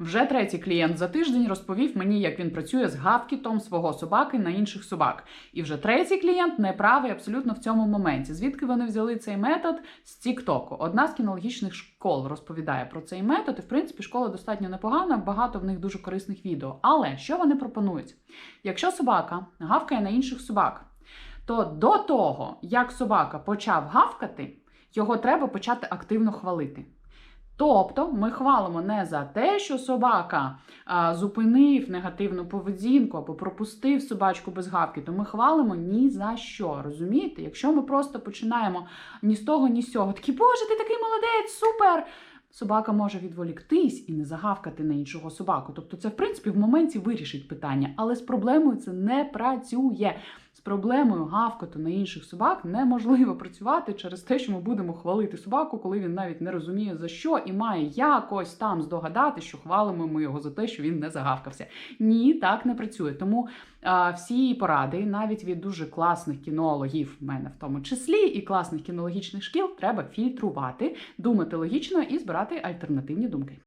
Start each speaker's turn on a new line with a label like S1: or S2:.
S1: Вже третій клієнт за тиждень розповів мені, як він працює з гавкітом свого собаки на інших собак. І вже третій клієнт не правий абсолютно в цьому моменті. Звідки вони взяли цей метод з Тіктоку? Одна з кінологічних школ розповідає про цей метод. І в принципі школа достатньо непогана, багато в них дуже корисних відео. Але що вони пропонують? Якщо собака гавкає на інших собак, то до того, як собака почав гавкати, його треба почати активно хвалити. Тобто ми хвалимо не за те, що собака а, зупинив негативну поведінку або пропустив собачку без гавки, то ми хвалимо ні за що. Розумієте? Якщо ми просто починаємо ні з того, ні з цього, такі, Боже, ти такий молодець, супер! Собака може відволіктись і не загавкати на іншого собаку. Тобто, це в принципі в моменті вирішить питання, але з проблемою це не працює. З проблемою гавкоту на інших собак неможливо працювати через те, що ми будемо хвалити собаку, коли він навіть не розуміє за що і має якось там здогадати, що хвалимо ми його за те, що він не загавкався. Ні, так не працює. Тому а, всі поради, навіть від дуже класних кінологів, в мене в тому числі, і класних кінологічних шкіл, треба фільтрувати, думати логічно і збирати альтернативні думки.